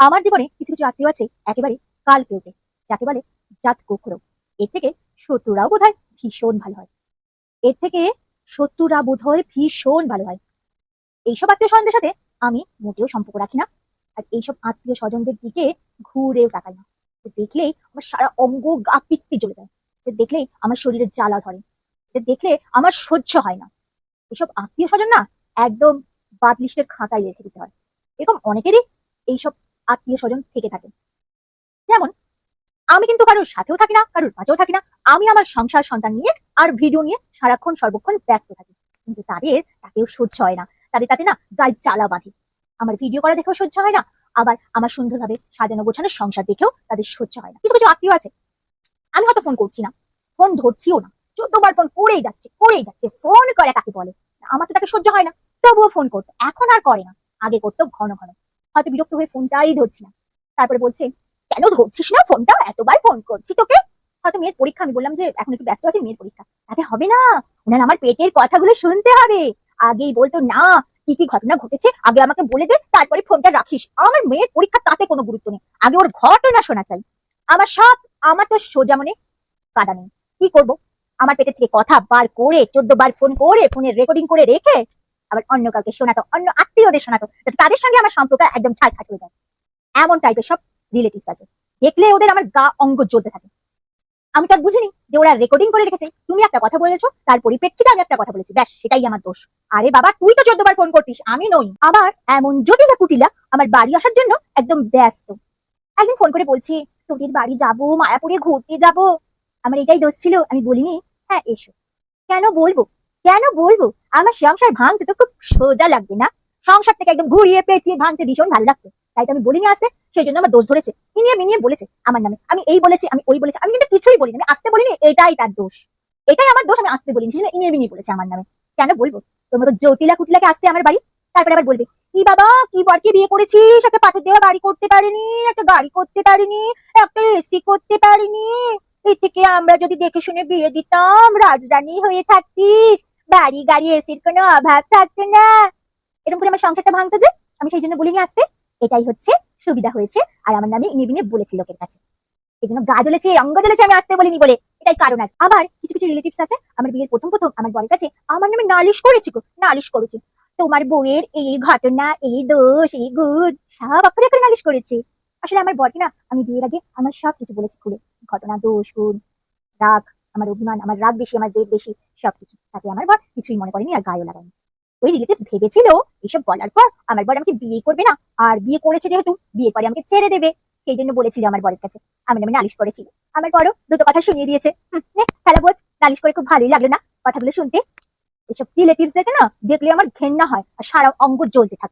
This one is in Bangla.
আমার জীবনে কিছু কিছু আত্মীয় আছে একেবারে কাল কেউটে, যাকে বলে জাত গোখরো। এর থেকে শত্রুরাও বোধ হয় ভীষণ ভালো হয়। এর থেকে শত্রুরা বোধ হয় ভীষণ ভালো হয়। এইসব আত্মীয় স্বজনদের সাথে আমি মোটেও সম্পর্ক রাখি না। আর এইসব আত্মীয় স্বজনদের দিকে ঘুরেও তাকাই না। দেখলেই আমার সারা অঙ্গ গা পিত্তি জ্বলে যায়। দেখলেই আমার শরীরে জ্বালা ধরে। দেখলে আমার সহ্য হয় না। এসব আত্মীয় স্বজন না একদম বাদ লিস্টের খাতায় রেখে দিতে হয়। এরকম অনেকেরই এইসব আত্মীয় স্বজন থেকে থাকে। যেমন, আমি কিন্তু কারোর সাথেও থাকি না, কারোর পাশেও থাকি না, আমি আমার সংসার সন্তান নিয়ে আর ভিডিও নিয়ে সারাক্ষণ সর্বক্ষণ ব্যস্ত থাকি। কিন্তু তাদের তাতেও সহ্য হয় না। তাদের তাতে না গায়ে চালা বাঁধে। আমার ভিডিও করা দেখেও সহ্য হয় না, আবার আমার সুন্দরভাবে সাজানো গোছানো সংসার দেখেও তাদের সহ্য হয় না। কিছু কিছু আত্মীয় আছে। আমি হয়তো ফোন করছি না ফোন ধরছিও না। চোদ্দবার ফোন করেই যাচ্ছে করেই যাচ্ছে ফোন করে কাকে বলে? আমার তো তাকে সহ্য হয় না, তবুও ফোন করতো। এখন আর করে না। আগে করতো ঘন ঘন। হয়তো বিরক্ত হয়ে ফোনটাই ধরছি না তারপরে বলছে, কেন ধরছিস না ফোনটা? এতবার ফোন করছি তোকে। হয়তো মেয়ের পরীক্ষা, আমি বললাম যে, এখন একটু ব্যস্ত আছি মেয়ের পরীক্ষা। তাতে হবে না। ওনার আমার পেটের কথাগুলো শুনতে হবে। আগেই বলতো, না, কি কি ঘটনা ঘটেছে? আগে আমাকে বলে দে, তারপরে ফোনটা রাখিস। আমার মেয়ের পরীক্ষা তাতে কোনো গুরুত্ব নেই। আগে ওর ঘটনা শোনা চাই। আমার সব, আমার তো সোজা মনে কাদা নেই। কি করব? আমার পেটের থেকে কথা বার করে চোদ্দ বার ফোন করে, ফোনের রেকর্ডিং করে রেখে আবার অন্য কাউকে শোনাতো, অন্য আত্মীয়দের শোনাতো তাদের সঙ্গে আমার সম্পর্ক একদম ছাড়খাট হয়ে যায়। এমন টাইপের সব রিলেটিভস আছে। দেখলে ওদের আমার গা অঙ্গ জ্বলতে থাকে। আমি তো আর বুঝিনি যে ওরা রেকর্ডিং করে রেখেছে। তুমি একটা কথা বলেছ, তার পরিপ্রেক্ষিতে আমি একটা কথা বলেছি। ব্যাস, সেটাই আমার দোষ। আরে বাবা, তুই তো চোদ্দবার ফোন করতিস, আমি নই। আবার এমন জটিলা কুটিলা আমার বাড়ি আসার জন্য একদম ব্যস্ত। একদিন ফোন করে বলছি, তোদের বাড়ি যাব, মায়াপুরে ঘুরতে যাব? আমার এটাই দোষ ছিল, আমি বলিনি হ্যাঁ এসো। কেন বলব? কেন বলব? আমার সংসার ভাঙতে তো খুব সোজা লাগবে না। সংসার থেকে একদম ঘুরিয়ে পেঁচিয়ে ভাঙতে ভীষণ ভালো লাগতো। তাই তো আমি বলিনি আসতে সেই জন্য আমার দোষ ধরেছে। মিনিয়ে মিনিয়ে বলেছে আমার নামে। আমি এই বলেছি, আমি ওই বলেছি, আমি কিন্তু কিছুই বলিনি। আমি আসতে বলিনি, এটাই তার দোষ। এটাই আমার দোষ, আমি আসতে বলিনি। সেই জন্য ইনিয়ে মিনিয়ে বলেছে আমার নামে। কেন বলব? তোর মতো জটিলা কুটিলাকে আসতে আমার বাড়ি? তারপরে আবার বলবে, কি বাবা, কি বরকে বিয়ে করেছিস? একটা পাথর দেওয়া বাড়ি করতে পারিনি, একটা গাড়ি করতে পারিনি, একটা এসি করতে পারিনি। এই থেকে আমরা যদি দেখে শুনে বিয়ে দিতাম, রাজরানী হয়ে থাকতিস বাড়ি গাড়ি, এসির কোনো অভাব থাকতো না। এরকম করে আমার সংসারটা ভাঙতো যে, আমি সেই জন্য বলিনি আসতে। এটাই হচ্ছে, সুবিধা হয়েছে। আর আমার নামে ইনি বিনে বলেছি লোকের কাছে। এই জন্য গা জ্বলেছে অঙ্গ জ্বলেছে আমি আসতে বলিনি বলে। এটাই কারণ আছে আবার কিছু কিছু রিলেটিভস আছে, আমার বিয়ের প্রথম প্রথম আমার বরের কাছে আমার নামে নালিশ করেছি গো, নালিশ করেছি। তোমার বউয়ের এই ঘটনা, এই দোষ, এই গুণ, সব অক্ষরে নালিশ করেছি। আসলে আমার বরকে না আমি বিয়ের আগে আমার সব কিছু বলেছি খুলে। ঘটনা, দোষ, গুণ, রাগ, আমার অভিমান, আমার রাগ বেশি, আমার জেদ বেশি, সবকিছু। তাতে আমার বর কিছুই মনে করেনি আর গায়েও লাগায়নি। ওই রিলেটিভস ভেবেছিল এইসব বলার পর আমার বর আমাকে বিয়ে করবে না, আর বিয়ে করেছে যেহেতু বিয়ে পরে আমাকে ছেড়ে দেবে। সেই জন্য বলেছিল আমার বরের কাছে। আমি নামে নালিশ করেছিল আমার বড় দুটো কথা শুনিয়ে দিয়েছে। খেলা বোঝ, নালিশ করে খুব ভালোই লাগল না? কথাগুলো শুনতে এসব রিলেটিভস দেখে না দেখলে আমার ঘেন্না হয়, আর সারা অঙ্গ জ্বলতে থাকে।